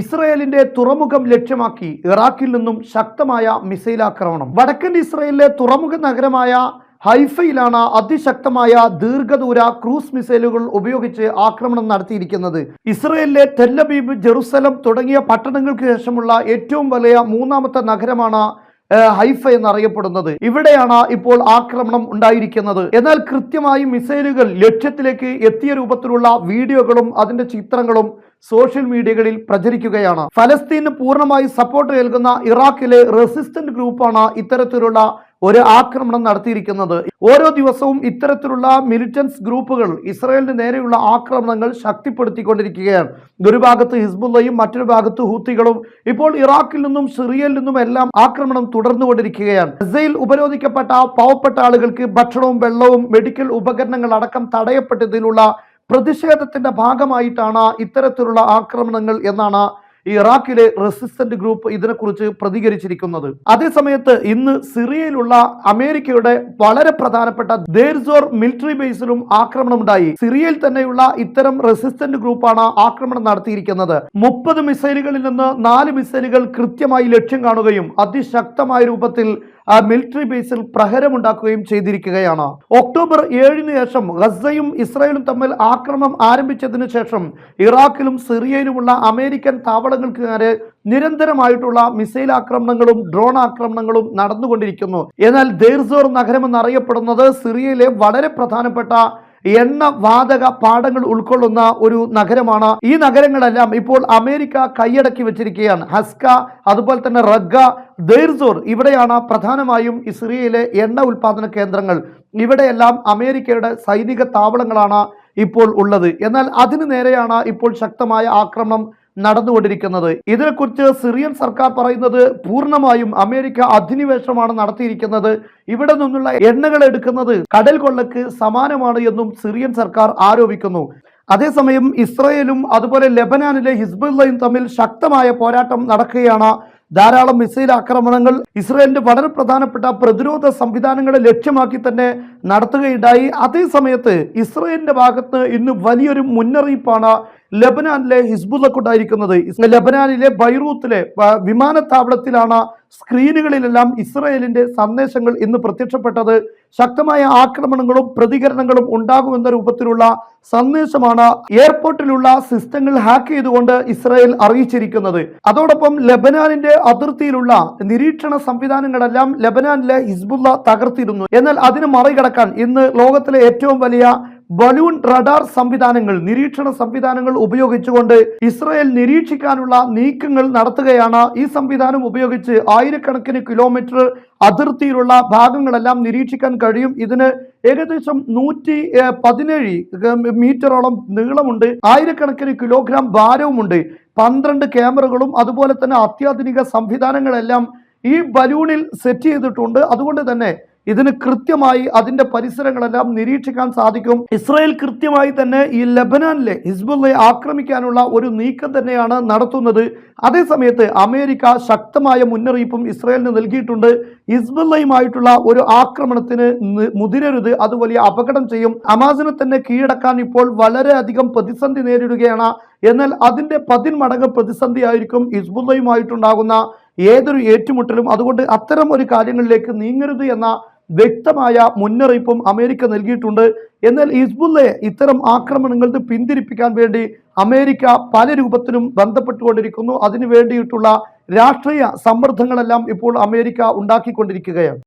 ഇസ്രയേലിന്റെ തുറമുഖം ലക്ഷ്യമാക്കി ഇറാഖിൽ നിന്നും ശക്തമായ മിസൈൽ ആക്രമണം. വടക്കൻ ഇസ്രയേലിലെ തുറമുഖ നഗരമായ ഹൈഫയിലാണ് അതിശക്തമായ ദീർഘദൂര ക്രൂസ് മിസൈലുകൾ ഉപയോഗിച്ച് ആക്രമണം നടത്തിയിരിക്കുന്നത്. ഇസ്രയേലിലെ തെല്ലബീബ് ജെറുസലം തുടങ്ങിയ പട്ടണങ്ങൾക്ക് ശേഷമുള്ള ഏറ്റവും വലിയ മൂന്നാമത്തെ നഗരമാണ് ഹൈഫ എന്നറിയപ്പെടുന്നത്. ഇവിടെയാണ് ഇപ്പോൾ ആക്രമണം ഉണ്ടായിരിക്കുന്നത്. എന്നാൽ കൃത്യമായി മിസൈലുകൾ ലക്ഷ്യത്തിലേക്ക് എത്തിയ രൂപത്തിലുള്ള വീഡിയോകളും അതിന്റെ ചിത്രങ്ങളും സോഷ്യൽ മീഡിയകളിൽ പ്രചരിക്കുകയാണ്. ഫലസ്തീന് പൂർണമായി സപ്പോർട്ട് നൽകുന്ന ഇറാഖിലെ റെസിസ്റ്റന്റ് ഗ്രൂപ്പാണ് ഇത്തരത്തിലുള്ള ഒരു ആക്രമണം നടത്തിയിരിക്കുന്നത്. ഓരോ ദിവസവും ഇത്തരത്തിലുള്ള മിലിറ്റൻസ് ഗ്രൂപ്പുകൾ ഇസ്രായേലിന് നേരെയുള്ള ആക്രമണങ്ങൾ ശക്തിപ്പെടുത്തിക്കൊണ്ടിരിക്കുകയാണ്. ഒരു ഭാഗത്ത് ഹിസ്ബുല്ലയും മറ്റൊരു ഭാഗത്ത് ഹൂത്തികളും ഇപ്പോൾ ഇറാഖിൽ നിന്നും സിറിയയിൽ നിന്നും എല്ലാം ആക്രമണം തുടർന്നുകൊണ്ടിരിക്കുകയാണ്. ഗസയിൽ ഉപരോധിക്കപ്പെട്ട പാവപ്പെട്ട ആളുകൾക്ക് ഭക്ഷണവും വെള്ളവും മെഡിക്കൽ ഉപകരണങ്ങൾ അടക്കം തടയപ്പെട്ടതിലുള്ള പ്രതിഷേധത്തിന്റെ ഭാഗമായിട്ടാണ് ഇത്തരത്തിലുള്ള ആക്രമണങ്ങൾ എന്നാണ് ഈ ഇറാഖിലെ റെസിസ്റ്റന്റ് ഗ്രൂപ്പ് ഇതിനെക്കുറിച്ച് പ്രതികരിച്ചിരിക്കുന്നത്. അതേസമയത്ത് ഇന്ന് സിറിയയിലുള്ള അമേരിക്കയുടെ വളരെ പ്രധാനപ്പെട്ട ദേർസോർ മിലിറ്ററി ബേസിലും ആക്രമണം ഉണ്ടായി സിറിയയിൽ തന്നെയുള്ള ഇത്തരം റെസിസ്റ്റന്റ് ഗ്രൂപ്പാണ് ആക്രമണം നടത്തിയിരിക്കുന്നത്. മുപ്പത് മിസൈലുകളിൽ നിന്ന് നാല് മിസൈലുകൾ കൃത്യമായി ലക്ഷ്യം കാണുകയും അതിശക്തമായ രൂപത്തിൽ മിലിറ്ററി ബേസിൽ പ്രഹരമുണ്ടാക്കുകയും ചെയ്തിരിക്കുകയാണ്. ഒക്ടോബർ ഏഴിന് ശേഷം ഗസയും ഇസ്രായേലും തമ്മിൽ ആക്രമണം ആരംഭിച്ചതിന് ശേഷം ഇറാഖിലും സിറിയയിലുമുള്ള അമേരിക്കൻ താവളങ്ങൾക്ക് നേരെ നിരന്തരമായിട്ടുള്ള മിസൈൽ ആക്രമണങ്ങളും ഡ്രോൺ ആക്രമണങ്ങളും നടന്നുകൊണ്ടിരിക്കുന്നു. എന്നാൽ ദേർസോർ നഗരം എന്നറിയപ്പെടുന്നത് സിറിയയിലെ വളരെ പ്രധാനപ്പെട്ട എണ്ണ വാതക പാടങ്ങൾ ഉൾക്കൊള്ളുന്ന ഒരു നഗരമാണ്. ഈ നഗരങ്ങളെല്ലാം ഇപ്പോൾ അമേരിക്ക കൈയടക്കി വെച്ചിരിക്കുകയാണ്. ഹസ്ക അതുപോലെ തന്നെ റഗ്ഗ ദൈർസോർ ഇവിടെയാണ് പ്രധാനമായും ഇസ്രയേലിലെ എണ്ണ ഉൽപാദന കേന്ദ്രങ്ങൾ. ഇവിടെയെല്ലാം അമേരിക്കയുടെ സൈനിക താവളങ്ങളാണ് ഇപ്പോൾ ഉള്ളത്. എന്നാൽ അതിനു നേരെയാണ് ഇപ്പോൾ ശക്തമായ ആക്രമണം നടന്നുകൊണ്ടിരിക്കുന്നത്. ഇതിനെക്കുറിച്ച് സിറിയൻ സർക്കാർ പറയുന്നത് പൂർണമായും അമേരിക്ക അധിനിവേശമാണ് നടത്തിയിരിക്കുന്നത്. ഇവിടെ നിന്നുള്ള എണ്ണകൾ എടുക്കുന്നത് കടൽ കൊള്ളക്ക് സമാനമാണ് എന്നും സിറിയൻ സർക്കാർ ആരോപിക്കുന്നു. അതേസമയം ഇസ്രയേലും അതുപോലെ ലെബനാനിലെ ഹിസ്ബുല്ലയും തമ്മിൽ ശക്തമായ പോരാട്ടം നടക്കുകയാണ് ധാരാളം മിസൈൽ ആക്രമണങ്ങൾ ഇസ്രയേലിന്റെ വളരെ പ്രധാനപ്പെട്ട പ്രതിരോധ സംവിധാനങ്ങളെ ലക്ഷ്യമാക്കി തന്നെ നടത്തുകയുണ്ടായി. അതേസമയത്ത് ഇസ്രയേലിന്റെ ഭാഗത്ത് ഇന്ന് വലിയൊരു മുന്നറിയിപ്പാണ് ലബനാനിലെ ഹിസ്ബുള്ളക്കുണ്ടായിരിക്കുന്നത് ലബനാനിലെ ബൈറൂത്തിലെ വിമാനത്താവളത്തിലാണ് സ്ക്രീനുകളിലെല്ലാം ഇസ്രയേലിന്റെ സന്ദേശങ്ങൾ ഇന്ന് പ്രത്യക്ഷപ്പെട്ടത്. ശക്തമായ ആക്രമണങ്ങളും പ്രതികരണങ്ങളും ഉണ്ടാകുമെന്ന രൂപത്തിലുള്ള സന്ദേശമാണ് എയർപോർട്ടിലുള്ള സിസ്റ്റങ്ങൾ ഹാക്ക് ചെയ്തുകൊണ്ട് ഇസ്രായേൽ അറിയിച്ചിരിക്കുന്നത്. അതോടൊപ്പം ലബനാനിന്റെ അതിർത്തിയിലുള്ള നിരീക്ഷണ സംവിധാനങ്ങളെല്ലാം ലബനാനിലെ ഹിസ്ബുള്ള തകർത്തിരുന്നു. എന്നാൽ അതിന് മറികടക്കാൻ ഇന്ന് ലോകത്തിലെ ഏറ്റവും വലിയ ബലൂൺ റഡാർ സംവിധാനങ്ങൾ നിരീക്ഷണ സംവിധാനങ്ങൾ ഉപയോഗിച്ചുകൊണ്ട് ഇസ്രയേൽ നിരീക്ഷിക്കാനുള്ള നീക്കങ്ങൾ നടത്തുകയാണ്. ഈ സംവിധാനം ഉപയോഗിച്ച് ആയിരക്കണക്കിന് കിലോമീറ്റർ അതിർത്തിയിലുള്ള ഭാഗങ്ങളെല്ലാം നിരീക്ഷിക്കാൻ കഴിയും. ഇതിന് ഏകദേശം നൂറ്റി പതിനേഴ് മീറ്ററോളം നീളമുണ്ട്. ആയിരക്കണക്കിന് കിലോഗ്രാം ഭാരവുമുണ്ട്. പന്ത്രണ്ട് ക്യാമറകളും അതുപോലെ തന്നെ അത്യാധുനിക സംവിധാനങ്ങളെല്ലാം ഈ ബലൂണിൽ സെറ്റ് ചെയ്തിട്ടുണ്ട്. അതുകൊണ്ട് തന്നെ ഇതിന് കൃത്യമായി അതിന്റെ പരിസരങ്ങളെല്ലാം നിരീക്ഷിക്കാൻ സാധിക്കും. ഇസ്രായേൽ കൃത്യമായി തന്നെ ഈ ലബനാനിലെ ഹിസ്ബുള്ളയെ ആക്രമിക്കാനുള്ള ഒരു നീക്കം തന്നെയാണ് നടത്തുന്നത്. അതേസമയത്ത് അമേരിക്ക ശക്തമായ മുന്നറിയിപ്പും ഇസ്രായേലിന് നൽകിയിട്ടുണ്ട്. ഹിസ്ബുള്ളയുമായിട്ടുള്ള ഒരു ആക്രമണത്തിന് മുതിരരുത്. അത് വലിയ അപകടം ചെയ്യും. അമാസിനെ തന്നെ കീഴടക്കാൻ ഇപ്പോൾ വളരെയധികം പ്രതിസന്ധി നേരിടുകയാണ്. എന്നാൽ അതിന്റെ പതിന്മടങ്ങ് പ്രതിസന്ധിയായിരിക്കും ഹിസ്ബുള്ളയുമായിട്ടുണ്ടാകുന്ന ഏതൊരു ഏറ്റുമുട്ടലും. അതുകൊണ്ട് അത്തരം ഒരു കാര്യങ്ങളിലേക്ക് നീങ്ങരുത് എന്ന വ്യക്തമായ മുന്നറിയിപ്പും അമേരിക്ക നൽകിയിട്ടുണ്ട്. എന്നാൽ ഹിസ്ബുള്ളയെ ഇത്തരം ആക്രമണങ്ങൾക്ക് പിന്തിരിപ്പിക്കാൻ വേണ്ടി അമേരിക്ക പല രൂപത്തിലും ബന്ധപ്പെട്ടുകൊണ്ടിരിക്കുന്നു. അതിനു വേണ്ടിയിട്ടുള്ള രാഷ്ട്രീയ സമ്മർദ്ദങ്ങളെല്ലാം ഇപ്പോൾ അമേരിക്ക ഉണ്ടാക്കിക്കൊണ്ടിരിക്കുകയാണ്.